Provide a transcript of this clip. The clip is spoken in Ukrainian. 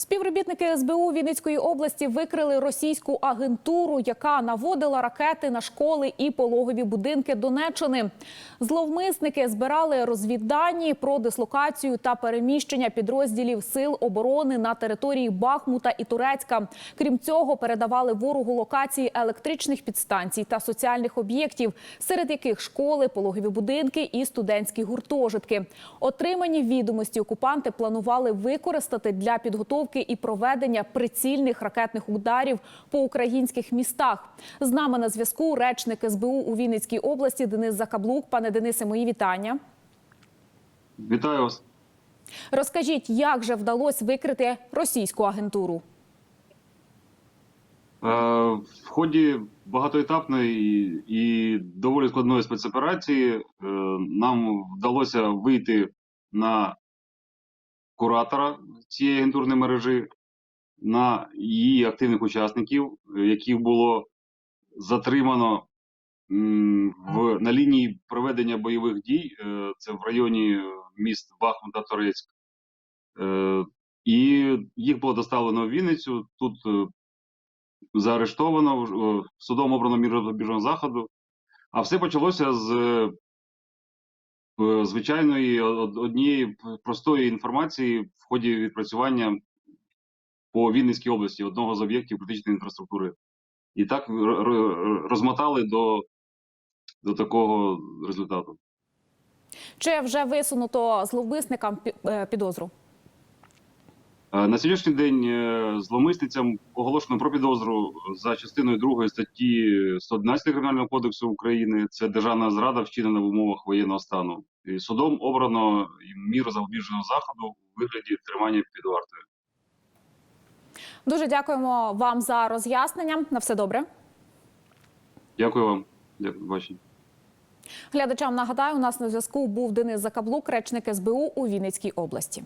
Співробітники СБУ Вінницької області викрили російську агентуру, яка наводила ракети на школи і пологові будинки Донеччини. Зловмисники збирали розвіддані про дислокацію та переміщення підрозділів сил оборони на території Бахмута і Турецька. Крім цього, передавали ворогу локації електричних підстанцій та соціальних об'єктів, серед яких школи, пологові будинки і студентські гуртожитки. Отримані відомості окупанти планували використати для підготовки і проведення прицільних ракетних ударів по українських містах. З нами на зв'язку речник СБУ у Вінницькій області Денис Закаблук. Пане Денисе, мої вітання. Вітаю вас. Розкажіть, як же вдалося викрити російську агентуру? Е, В ході багатоетапної і доволі складної спецоперації е, нам вдалося вийти на куратора цієї агентурної мережі, на її активних учасників, е, яких було затримано в, на лінії проведення бойових дій. е, Це в районі міст Бахмут та Торецьк. Е, І їх було доставлено в Вінницю. Тут е, заарештовано, е, судом обрано мір запобіжного заходу. А все почалося з е, е, звичайної однієї простої інформації в ході відпрацювання по Вінницькій області одного з об'єктів критичної інфраструктури. І так розмотали до, до такого результату. Чи вже висунуто зловмисникам е, підозру? На сьогоднішній день е, зловмисницям оголошено про підозру за частиною 2 статті 111 Кримінального кодексу України. Це державна зрада, вчинена в умовах воєнного стану. І судом обрано міру запобіжного заходу у вигляді тримання під вартою. Дуже дякуємо вам за роз'яснення. На все добре. Дякую вам. Дякую, бачення. Глядачам нагадаю, у нас на зв'язку був Денис Закаблук, речник СБУ у Вінницькій області.